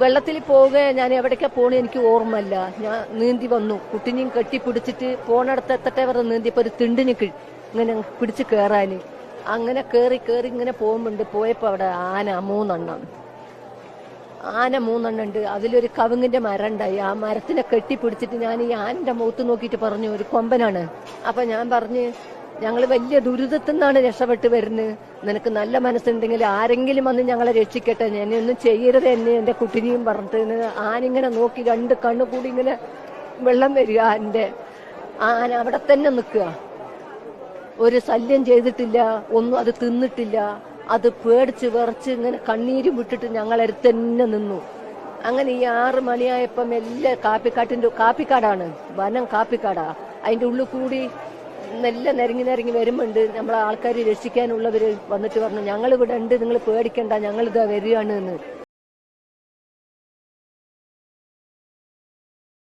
വെള്ളത്തിൽ പോവുക ഞാൻ എവിടേക്കാ പോണേ എനിക്ക് ഓർമ്മല്ല ഞാൻ നീന്തി വന്നു. കുട്ടിനെയും കെട്ടിപ്പിടിച്ചിട്ട് പോണടത്ത് എത്തട്ടെ വരെ നീന്തിയപ്പോ ഒരു തിണ്ടിന് ഇങ്ങനെ പിടിച്ച് കേറാന്. അങ്ങനെ കേറി കേറി ഇങ്ങനെ പോകുമ്പോണ്ട് പോയപ്പോ അവിടെ ആന മൂന്നെണ്ണം. ആന മൂന്നെണ്ണം ഉണ്ട് അതിലൊരു കവുങ്ങിന്റെ മരം ഉണ്ടായി ആ മരത്തിനെ കെട്ടിപ്പിടിച്ചിട്ട് ഞാൻ ഈ ആനന്റെ മുഖത്ത് നോക്കിയിട്ട് പറഞ്ഞു ഒരു കൊമ്പനാണ്. അപ്പൊ ഞാൻ പറഞ്ഞ് ഞങ്ങൾ വലിയ ദുരിതത്തിൽ നിന്നാണ് രക്ഷപ്പെട്ട് വരുന്നത്. നിനക്ക് നല്ല മനസ്സുണ്ടെങ്കിൽ ആരെങ്കിലും വന്ന് ഞങ്ങളെ രക്ഷിക്കട്ടെ. എന്നെ ഒന്നും ചെയ്യരുത് എന്നെ എന്റെ കുട്ടിനെയും പറഞ്ഞിട്ട് ആനിങ്ങനെ നോക്കി രണ്ട് കണ്ണു കൂടി ഇങ്ങനെ വെള്ളം വരിക എന്റെ ആന അവിടെ തന്നെ നിൽക്കുക. ഒരു ശല്യം ചെയ്തിട്ടില്ല ഒന്നും അത് തിന്നിട്ടില്ല. അത് പേടിച്ച് വിറച്ച് ഇങ്ങനെ കണ്ണീരും വിട്ടിട്ട് ഞങ്ങളടുത്ത് തന്നെ നിന്നു. അങ്ങനെ ഈ ആറ് മണിയായപ്പം എല്ലാ കാപ്പിക്കാട്ടിന്റെ കാപ്പിക്കാടാണ്. വനം കാപ്പിക്കാടാ. അതിന്റെ ഉള്ളിൽ കൂടി നല്ല നിരങ്ങി നിരങ്ങി വരുമ്പോണ്ട് നമ്മളെ ആൾക്കാർ രക്ഷിക്കാനുള്ളവര് വന്നിട്ട് പറഞ്ഞു ഞങ്ങൾ ഇവിടെ ഉണ്ട് നിങ്ങൾ പേടിക്കണ്ട ഞങ്ങളിതാ വരികയാണ് എന്ന്